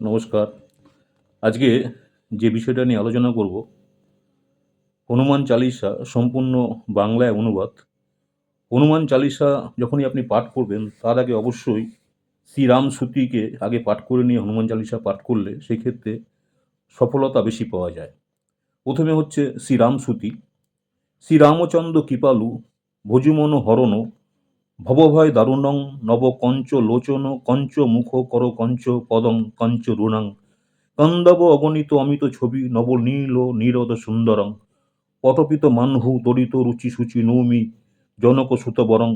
নমস্কার। আজকে যে বিষয়টা নিয়ে আলোচনা করব, হনুমান চালিসা সম্পূর্ণ বাংলায় অনুবাদ। হনুমান চালিসা যখনই আপনি পাঠ করবেন, তার আগে অবশ্যই শ্রীরাম সুতিকে আগে পাঠ করে নিয়ে হনুমান চালিসা পাঠ করলে সেক্ষেত্রে সফলতা বেশি পাওয়া যায়। প্রথমে হচ্ছে শ্রীরাম সুতি। শ্রীরামচন্দ্র কৃপালু ভজুমন হরণ ভবভয় দারুণং নব কঞ্চ লোচন, কঞ্চ মুখ কর কঞ্চ পদং কঞ্চ রুণাং। কন্দব অগণিত অমিত ছবি, নব নীল নীরদ সুন্দরং। পটপিত মানহু তরিত রুচি সুচি নৌমি, জনক সুতবরং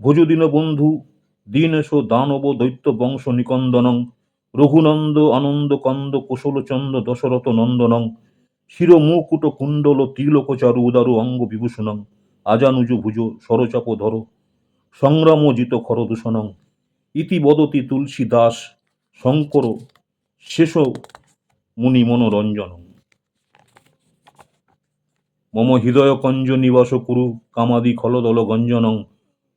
ভুজদিন বন্ধু, দীনেশ দানব দৈত্য বংশ নিকন্দনং। রঘুনন্দ আনন্দ কন্দ কুশলচন্দ দশরথ নন্দনং। শির মুকুট কুণ্ডল তিলক চারু উদারু অঙ্গ বিভূষণং। আজানুজু ভুজ সরচাপ ধর। সংগ্রামজিত খরদূষণং। ইতি বদতি তুলসী দাস শঙ্কর শেষ মুনি মনোরঞ্জনং। মম হৃদয় কঞ্জ নিবাস কুরু কামাদি খলদল গঞ্জনং।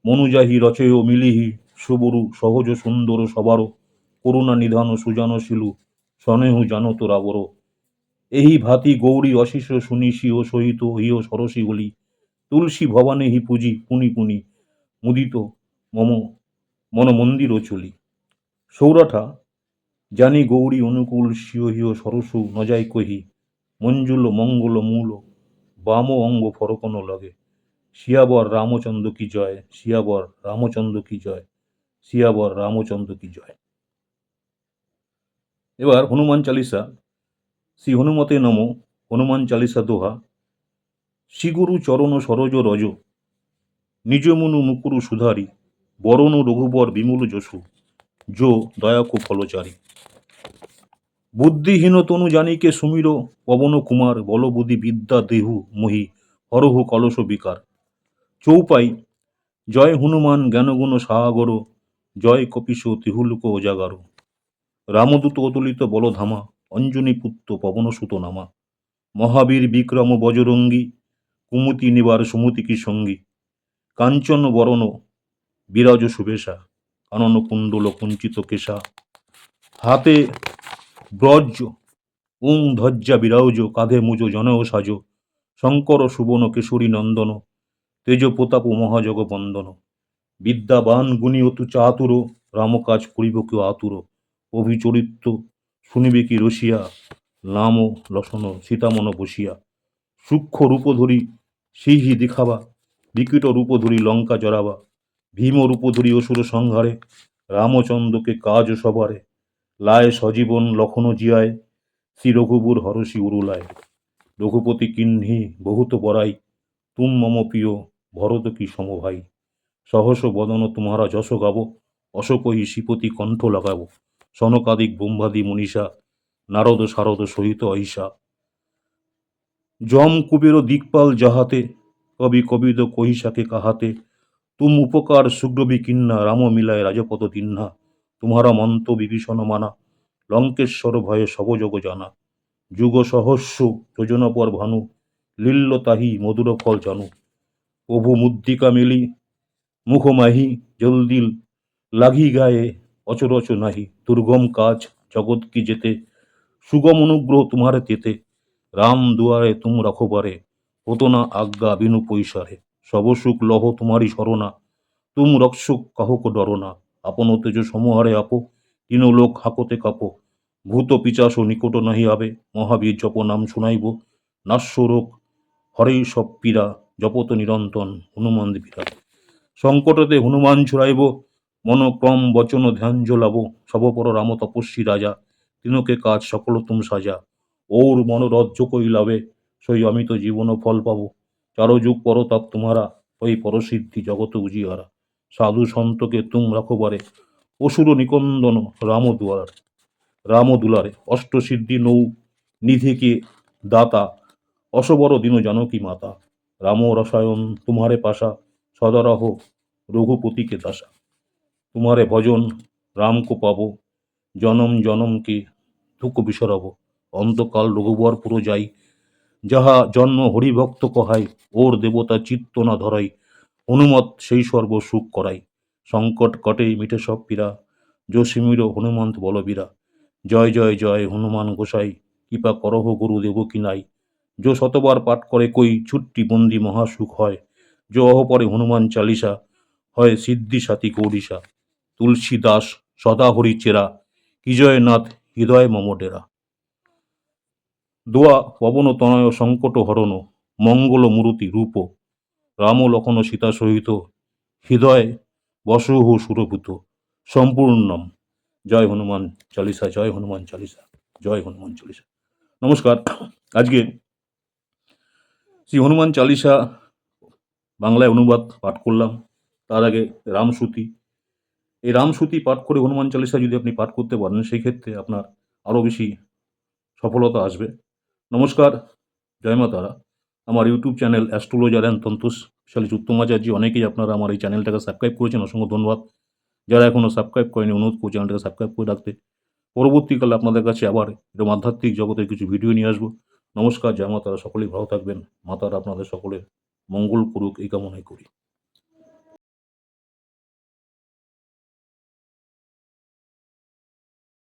মনুজাহি রচয় মিলিহি সুবরু সহজ সুন্দর সবার। করুণা নিধান সুজান শিলু স্বনেহু জানত রাবর। এই ভাতি গৌরী অশিষ সুনিশি ও সহিত হিয় সরসী বলি। তুলসী ভবানে হি পুজি পুনি পুনি মুদিত, মম মন মন্দির চলি। সৌরাঠা জানি গৌরী অনুকূল সিও হিও সরসু নজাই কহি, মঞ্জুল মঙ্গল মূল, বাম অঙ্গ ফরকন লগে। শিয়াবর রামচন্দ্র কি জয়? শিয়াবর রামচন্দ্র কি জয়? শিয়াবর রামচন্দ্র কি জয়? এবার হনুমান চালিসা, শ্রী হনুমতে নম, হনুমান চালিসা দোহা। শ্রীগুরু চরণ সরজ রজ নিজমনু মুকুরু সুধারি, বরণ রঘুবর বিমূল যশু, যো দয়াকু ফলচারী। বুদ্ধিহীন তনু জানিকে সুমির, পবন কুমার বলবুদ্ধি বিদ্যা দেহু মহি, হরহু কলস বিকার। চৌপাই, জয় হনুমান জ্ঞানগুণ সাহাগর জয় কপিস তিহুলুক ওজাগার রামদূত অতুলিত বলধামা, অঞ্জনী পুত্র পবনসুত নামা। মহাবীর বিক্রম বজরঙ্গী, কুমতি নিবার সুমতি কি সঙ্গী? কাঞ্চন বরণ, বিরাজ শুভেশা কানন কুণ্ডল কুঞ্চিত কেশা। হাতে ব্রজ উং ধজ্জা বিরাউজ কাঁধে মুজো জনও সাজ, শঙ্কর সুবন কেশরী নন্দন, তেজ প্রতাপ মহাজগ বন্দন। বিদ্যাবান গুণী অতু চাতুর, রামকাজ করিব কেউ আতুর, অভিচরিত্র শুনিবে কি রসিয়া, নাম লসন সীতামন বসিয়া। সূক্ষ্ম রূপ ধরি সিহি দেখাবা বিকৃত রূপ ধরি লঙ্কা জড়াবা, ভীম রূপ ধরি অসুর সংহারে, রামচন্দ্রকে কাজ সবারে লায় সজীবন লক্ষণ জিয়ায়, শ্রী রঘুবুর হরসি উরুলায়। রঘুপতি কিহ্নি বহুত বরাই তুম মম প্রিয়, ভরত কি সমভাই। সহস বদন তোমারা যশ গাব অশোকহি শ্রীপতি কণ্ঠ লাগাবো। সনকাদিক ব্রহ্মাদি মনীষা, নারদ শারদ সহিত অহিষা যম কুবের দিকপাল যাহাতে কবি কবি কবিদ কহিসাকে কাহাতে, তুম উপকার সুগ্রবী কিন্না, রাম মিলায় রাজপদ তিন্না, তোমারা মন্ত বিভীষণ মানা, লঙ্কেশ্বর ভয়ে সবযোগ জানা, যুগ সহস্য যোজনপর ভানু, লীল্য তাহি মধুর ফল জানু, প্রভু মুদ্রিকা মেলি মুখমাহি জলদিল, লাগি গায়ে অচরচ নাহি, দুর্গম কাজ জগৎ কি যেতে, সুগম অনুগ্রহ তোমারে তেতে, রাম দুয়ারে তুম রাখো পারে হতো না আজ্ঞা বিনু পৈসারে সবসুখ লহ তোমারই স্মরণা তুম রক্ষক কাহক ডরনা আপন তেজ সমহারে আপো। তিন লোক হাকতে কাপো। ভূত পিচাস নিকট নাহি আবে। মহাবীর জপ নাম শুনাইব। নাস্য রোগ হরেই সব পীড়া। জপত নিরন্তন হনুমান পীড়া সংকটতে হনুমান ছুড়াইব। মনক্রম বচন ধ্যান জ্বলাব। সবপর রাম তপস্বী রাজা। তিনকে কাজ সকল তুম সাজা। ওর মনোরজ্জ কইলাবে সই অমিত জীবন ফল পাবো। চারো যুগ পরতাপ তোমারা, ওই পরসিদ্ধি জগত উজিয়ারা। সাধু সন্তকে তুম রাখবারে অসুর নিকন্দন রাম দুয়ার রাম দুলারে অষ্টসিদ্ধি নৌ নিধিকে দাতা, অসবর দিন জানকী মাতা। রাম রসায়ন তোমারে পাশা, সদারহ রঘুপতিকে দাসা। তোমারে ভজন রামকো পাব, জনম জনমকে দুঃখ বিসরব। অন্তকাল রঘুবর পুরো যাই যাহা জন্ম হরিভক্ত কহাই, ওর দেবতা চিত্ত না ধরাই হনুমত সেই সর্ব সুখ করাই। সংকট কটে মিটে সব পীড়া যোশিমির হনুমন্ত বলবীরা। জয় জয় জয়, হনুমান গোসাই, কৃপা করহ গুরু দেব কি নাই। যো শতবার পাঠ করে কই ছুট্টি বন্দি মহাসুখ হয়। যো অহ পরে হনুমান চালিসা, হয় সিদ্ধি সাথী গৌরীশা তুলসী দাস সদা হরি চেরা, কি জয়নাথ হৃদয় মম ডেরা। দোয়া পবন তনয় সংকট হরণ, মঙ্গল মূরতি রূপ। রাম লক্ষণ সীতা সহিত, হৃদয় বসহু সুরভূত। সম্পূর্ণম। জয় হনুমান চালিসা, জয় হনুমান চালিসা, জয় হনুমান চালিসা। নমস্কার। আজকে শ্রী হনুমান চালিসা বাংলায় অনুবাদ পাঠ করলাম। তার আগে রামশ্রুতি এই রামশ্রুতি পাঠ করে হনুমান চালিসা যদি আপনি পাঠ করতে পারেন সেই ক্ষেত্রে আপনার আরও বেশি সফলতা আসবে। নমস্কার, জয় মা তারা। আমার ইউটিউব চ্যানেল অ্যাস্ট্রোলজার অ্যান্ড তন্তুস স্পেশালিস্ট উত্তমাচার্য অনেকেই আপনারা আমার এই চ্যানেলটাকে সাবস্ক্রাইব করেছেন, অসংখ্য ধন্যবাদ। যারা এখনও সাবস্ক্রাইব করেনি, অনুরোধ করছি চ্যানেলটাকে সাবস্ক্রাইব করে রাখতে। পরবর্তীকালে আপনাদের কাছে আবার এরকম আধ্যাত্মিক জগতের কিছু ভিডিও নিয়ে আসব। নমস্কার, জয় মা তারা। সকলেই ভালো থাকবেন। মাতারা আপনাদের সকলের মঙ্গল করুক, এই কামনাই করি।